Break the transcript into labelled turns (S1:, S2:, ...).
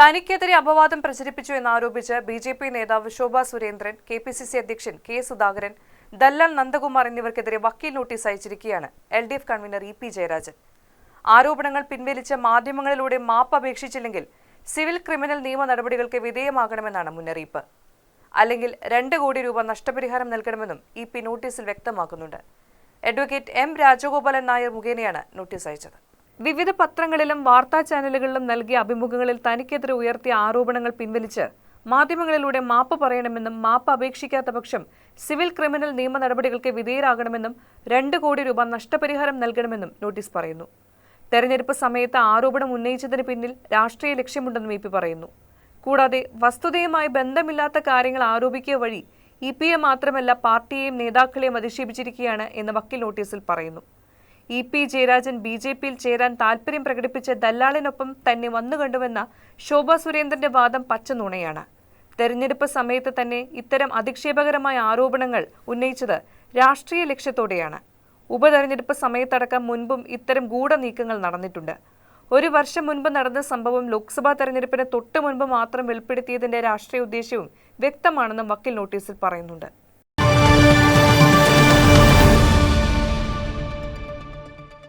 S1: തനിക്കെതിരെ അപവാദം പ്രചരിപ്പിച്ചു എന്നാരോപിച്ച് ബി ജെ പി നേതാവ് Shobha Surendran K P C C അധ്യക്ഷൻ കെ സുധാകരൻ ദല്ലാൽ നന്ദകുമാർ എന്നിവർക്കെതിരെ വക്കീൽ notice അയച്ചിരിക്കുകയാണ് L D F convener E P Jayarajan. ആരോപണങ്ങൾ പിൻവലിച്ച മാധ്യമങ്ങളിലൂടെ മാപ്പ് അപേക്ഷിച്ചില്ലെങ്കിൽ സിവിൽ ക്രിമിനൽ നിയമ നടപടികൾക്ക് വിധേയമാകണമെന്നാണ് മുന്നറിയിപ്പ്. അല്ലെങ്കിൽ രണ്ട് കോടി രൂപ നഷ്ടപരിഹാരം നൽകണമെന്നും ഇ പി നോട്ടീസിൽ വ്യക്തമാക്കുന്നുണ്ട്. അഡ്വക്കേറ്റ് എം രാജഗോപാലൻ നായർ മുഖേനയാണ് നോട്ടീസ് അയച്ചത്. വിവിധ പത്രങ്ങളിലും വാർത്താ ചാനലുകളിലും നൽകിയ അഭിമുഖങ്ങളിൽ തനിക്കെതിരെ ഉയർത്തിയ ആരോപണങ്ങൾ പിൻവലിച്ച് മാധ്യമങ്ങളിലൂടെ മാപ്പ് പറയണമെന്നും മാപ്പ് അപേക്ഷിക്കാത്ത പക്ഷം സിവിൽ ക്രിമിനൽ നിയമ നടപടികൾക്ക് വിധേയരാകണമെന്നും രണ്ട് കോടി രൂപ നഷ്ടപരിഹാരം നൽകണമെന്നും നോട്ടീസ് പറയുന്നു. തെരഞ്ഞെടുപ്പ് സമയത്ത് ആരോപണം ഉന്നയിച്ചതിന് പിന്നിൽ രാഷ്ട്രീയ ലക്ഷ്യമുണ്ടെന്നും ഇ പി പറയുന്നു. കൂടാതെ വസ്തുതയുമായി ബന്ധമില്ലാത്ത കാര്യങ്ങൾ ആരോപിക്കുക വഴി ഇ പിയെ മാത്രമല്ല പാർട്ടിയെയും നേതാക്കളെയും അധിക്ഷേപിച്ചിരിക്കുകയാണ് എന്ന് വക്കീൽ നോട്ടീസിൽ പറയുന്നു. E P Jayarajan B J പിയിൽ ചേരാൻ താൽപര്യം പ്രകടിപ്പിച്ച ദല്ലാളിനൊപ്പം തന്നെ വന്നു കണ്ടുവെന്ന ശോഭാ സുരേന്ദ്രന്റെ വാദം പച്ചനുണയാണ്. തെരഞ്ഞെടുപ്പ് സമയത്ത് തന്നെ ഇത്തരം അധിക്ഷേപകരമായ ആരോപണങ്ങൾ ഉന്നയിച്ചത് രാഷ്ട്രീയ ലക്ഷ്യത്തോടെയാണ്. ഉപതെരഞ്ഞെടുപ്പ് സമയത്തടക്കം മുൻപും ഇത്തരം ഗൂഢനീക്കങ്ങൾ നടന്നിട്ടുണ്ട്. ഒരു വർഷം മുൻപ് നടന്ന സംഭവം ലോക്സഭാ തെരഞ്ഞെടുപ്പിന് തൊട്ടു മുൻപ് മാത്രം വെളിപ്പെടുത്തിയതിന്റെ രാഷ്ട്രീയ ഉദ്ദേശ്യവും വ്യക്തമാണെന്നും വക്കീൽ നോട്ടീസിൽ പറയുന്നുണ്ട്.